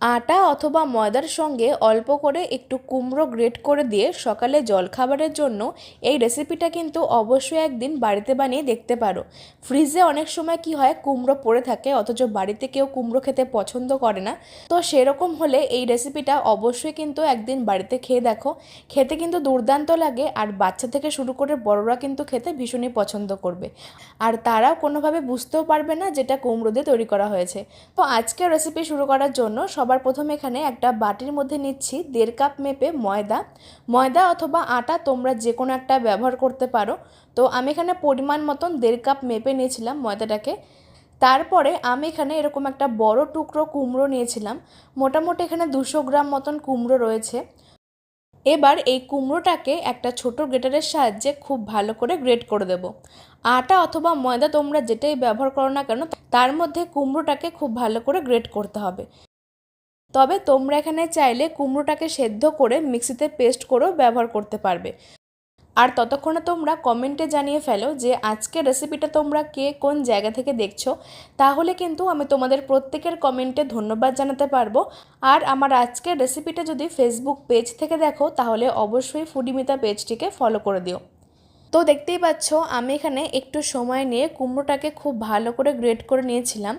আটা অথবা ময়দার সঙ্গে অল্প করে একটু কুমড়ো গ্রেট করে দিয়ে সকালে জলখাবারের জন্য এই রেসিপিটা কিন্তু অবশ্যই একদিন বাড়িতে বানিয়ে দেখতে পারো। ফ্রিজে অনেক সময় কি হয়, কুমড়ো পড়ে থাকে, অথচ বাড়িতে কেউ কুমড়ো খেতে পছন্দ করে না। তো সেরকম হলে এই রেসিপিটা অবশ্যই কিন্তু একদিন বাড়িতে খেয়ে দেখো। খেতে কিন্তু দুর্দান্ত লাগে আর বাচ্চা থেকে শুরু করে বড়রা কিন্তু খেতে ভীষণই পছন্দ করবে। আর তারাও কোনোভাবে বুঝতেও পারবে না যেটা কুমড়ো দিয়ে তৈরি করা হয়েছে। তো আজকের রেসিপি শুরু করার জন্য সবার প্রথমে এখানে একটা বাটির মধ্যে নিচ্ছি দেড় কাপ মেপে ময়দা। ময়দা অথবা আটা তোমরা যে কোনো একটা ব্যবহার করতে পারো। তো আমি এখানে পরিমাণ মতন দেড় কাপ মেপে নিয়েছিলাম ময়দাটাকে। তারপরে আমি এখানে এরকম একটা বড় টুকরো কুমড়ো নিয়েছিলাম। মোটামুটি এখানে দুশো গ্রাম মতন কুমড়ো রয়েছে। এবার এই কুমড়োটাকে একটা ছোট গ্রেটারের সাহায্যে খুব ভালো করে গ্রেট করে দেব। আটা অথবা ময়দা তোমরা যেটাই ব্যবহার করো না কেন, তার মধ্যে কুমড়োটাকে খুব ভালো করে গ্রেট করতে হবে। তবে তোমরা এখানে চাইলে কুমড়োটাকে সেদ্ধ করে মিক্সিতে পেস্ট করেও ব্যবহার করতে পারবে। আর ততক্ষণে তোমরা কমেন্টে জানিয়ে ফেলো যে আজকের রেসিপিটা তোমরা কে কোন জায়গা থেকে দেখছ। তাহলে কিন্তু আমি তোমাদের প্রত্যেকের কমেন্টে ধন্যবাদ জানাতে পারব। আর আমার আজকের রেসিপিটা যদি ফেসবুক পেজ থেকে দেখো, তাহলে অবশ্যই ফুডিমিতা পেজটিকে ফলো করে দিও। তো দেখতেই পাচ্ছ, আমি এখানে একটু সময় নিয়ে কুমড়োটাকে খুব ভালো করে গ্রেট করে নিয়েছিলাম।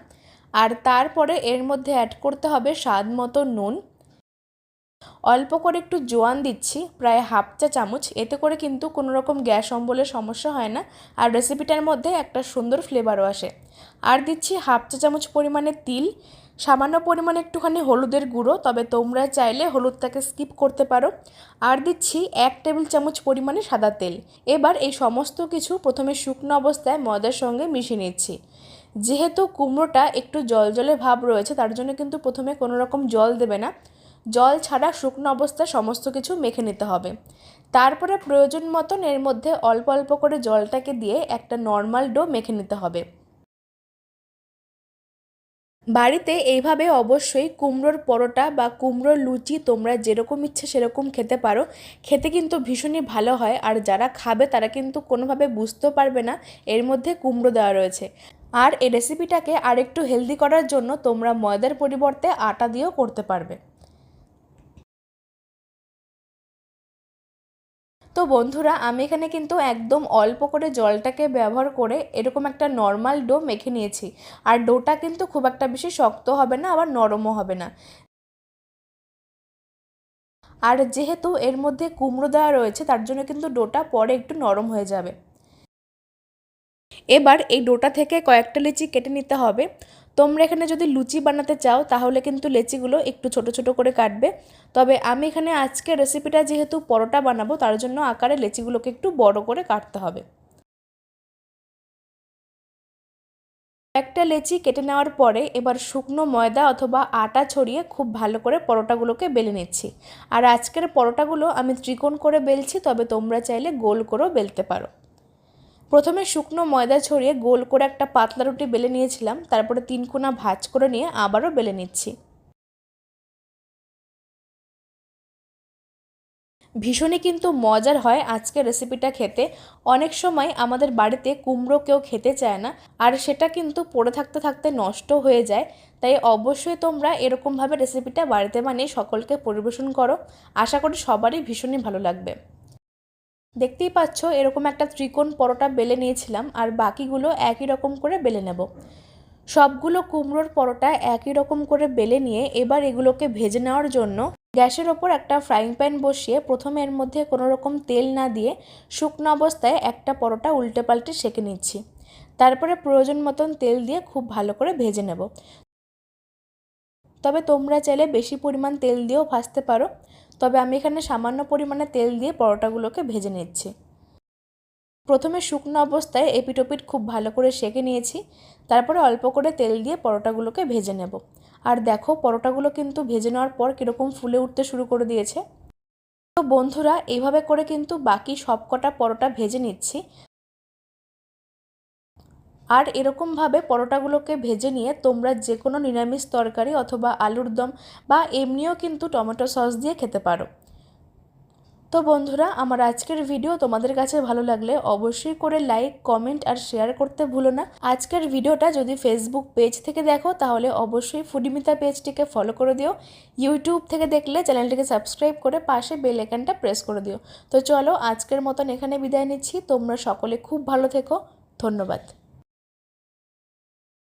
আর তারপরে এর মধ্যে অ্যাড করতে হবে স্বাদ মতো নুন। অল্প করে একটু জোয়ান দিচ্ছি, প্রায় হাফ চা চামচ। এতে করে কিন্তু কোনো রকম গ্যাস অম্বলের সমস্যা হয় না আর রেসিপিটার মধ্যে একটা সুন্দর ফ্লেভারও আসে। আর দিচ্ছি হাফ চা চামচ পরিমাণে তিল। সামান্য পরিমাণে একটুখানি হলুদের গুঁড়ো, তবে তোমরা চাইলে হলুদটাকে স্কিপ করতে পারো। আর দিচ্ছি এক টেবিল চামচ পরিমাণে সাদা তেল। এবার এই সমস্ত কিছু প্রথমে শুকনো অবস্থায় ময়দার সঙ্গে মিশিয়ে নিচ্ছি। যেহেতু কুমড়োটা একটু জল জলে ভাব রয়েছে, তার জন্য কিন্তু প্রথমে কোনো রকম জল দেবে না। জল ছাড়া শুকনো অবস্থায় সমস্ত কিছু মেখে নিতে হবে। তারপরে প্রয়োজন মতন এর মধ্যে অল্প অল্প করে জলটাকে দিয়ে একটা নর্মাল ডো মেখে নিতে হবে। বাড়িতে এইভাবে অবশ্যই কুমড়োর পরোটা বা কুমড়োর লুচি তোমরা যেরকম ইচ্ছে সেরকম খেতে পারো। খেতে কিন্তু ভীষণই ভালো হয়, আর যারা খাবে তারা কিন্তু কোনোভাবে বুঝতেও পারবে না এর মধ্যে কুমড়ো দেওয়া রয়েছে। আর এই রেসিপিটাকে আরেকটু হেলদি করার জন্য তোমরা ময়দার পরিবর্তে আটা দিয়েও করতে পারবে। তো বন্ধুরা, আমি এখানে কিন্তু একদম অল্প করে জলটাকে ব্যবহার করে এরকম একটা নর্মাল ডো মেখে নিয়েছি। আর ডোটা কিন্তু খুব একটা বেশি শক্ত হবে না, আবার নরমও হবে না। আর যেহেতু এর মধ্যে কুমড়ো দেওয়া রয়েছে, তার জন্য কিন্তু ডোটা পরে একটু নরম হয়ে যাবে। এবার এই ডোটা থেকে কয়েকটা লিচি কেটে নিতে হবে। তোমরা এখানে যদি লুচি বানাতে চাও, তাহলে কিন্তু লেচিগুলো একটু ছোট ছোট করে কাটবে। তবে আমি এখানে আজকে রেসিপিটা যেহেতু পরোটা বানাবো, তার জন্য আকারে লেচিগুলোকে একটু বড় করে কাটতে হবে। একটা লেচি কেটে নেওয়ার পরে এবার শুকনো ময়দা অথবা আটা ছড়িয়ে খুব ভালো করে পরোটাগুলোকে বেলে নিচ্ছি। আর আজকের পরোটাগুলো আমি ত্রিকোণ করে বেলছি, তবে তোমরা চাইলে গোল করেও বেলতে পারো। প্রথমে শুকনো ময়দা ছড়িয়ে গোল করে একটা পাতলা রুটি বেলে নিয়েছিলাম, তারপরে তিন কোনা ভাজ করে নিয়ে আবারও বেলে নিচ্ছি। ভীষণই কিন্তু মজার হয় আজকের রেসিপিটা খেতে। অনেক সময় আমাদের বাড়িতে কুমড়ো কেউ খেতে চায় না, আর সেটা কিন্তু পড়ে থাকতে থাকতে নষ্ট হয়ে যায়। তাই অবশ্যই তোমরা এরকমভাবে রেসিপিটা বাড়িতে বানিয়ে সকলকে পরিবেশন করো। আশা করি সবারই ভীষণই ভালো লাগবে। দেখতেই পাচ্ছ, এরকম একটা ত্রিকোণ পরোটা বেলে নিয়েছিলাম আর বাকিগুলো একই রকম করে বেলে নেব। সবগুলো কুমড়োর পরোটা একই রকম করে বেলে নিয়ে এবার এগুলোকে ভেজে নেওয়ার জন্য গ্যাসের ওপর একটা ফ্রাইং প্যান বসিয়ে প্রথমে এর মধ্যে কোনো রকম তেল না দিয়ে শুকনো অবস্থায় একটা পরোটা উল্টে পাল্টে সেঁকে নিচ্ছি। তারপরে প্রয়োজন মতন তেল দিয়ে খুব ভালো করে ভেজে নেব। তবে তোমরা চাইলে বেশি পরিমাণ তেল দিয়েও ভাজতে পারো। তবে আমি এখানে সামান্য পরিমাণে তেল দিয়ে পরোটাগুলোকে ভেজে নিচ্ছি। প্রথমে শুকনো অবস্থায় এপিটোপিট খুব ভালো করে সেঁকে নিয়েছি, তারপরে অল্প করে তেল দিয়ে পরোটাগুলোকে ভেজে নেব। আর দেখো, পরোটাগুলো কিন্তু ভেজে নেওয়ার পর কীরকম ফুলে উঠতে শুরু করে দিয়েছে। তো বন্ধুরা এইভাবে করে কিন্তু বাকি সব কটা পরোটা ভেজে নিচ্ছি। আর এরকমভাবে পরোটাগুলোকে ভেজে নিয়ে তোমরা যে কোনো নিরামিষ তরকারি অথবা আলুর দম বা এমনিও কিন্তু টমেটো সস দিয়ে খেতে পারো। তো বন্ধুরা, আমার আজকের ভিডিও তোমাদের কাছে ভালো লাগলে অবশ্যই করে লাইক, কমেন্ট আর শেয়ার করতে ভুলো না। আজকের ভিডিওটা যদি ফেসবুক পেজ থেকে দেখো, তাহলে অবশ্যই ফুডিমিতা পেজটিকে ফলো করে দিও। ইউটিউব থেকে দেখলে চ্যানেলটিকে সাবস্ক্রাইব করে পাশে বেল আইকনটা প্রেস করে দিও। তো চলো, আজকের মতন এখানে বিদায় নিচ্ছি। তোমরা সকলে খুব ভালো থেকো। ধন্যবাদ।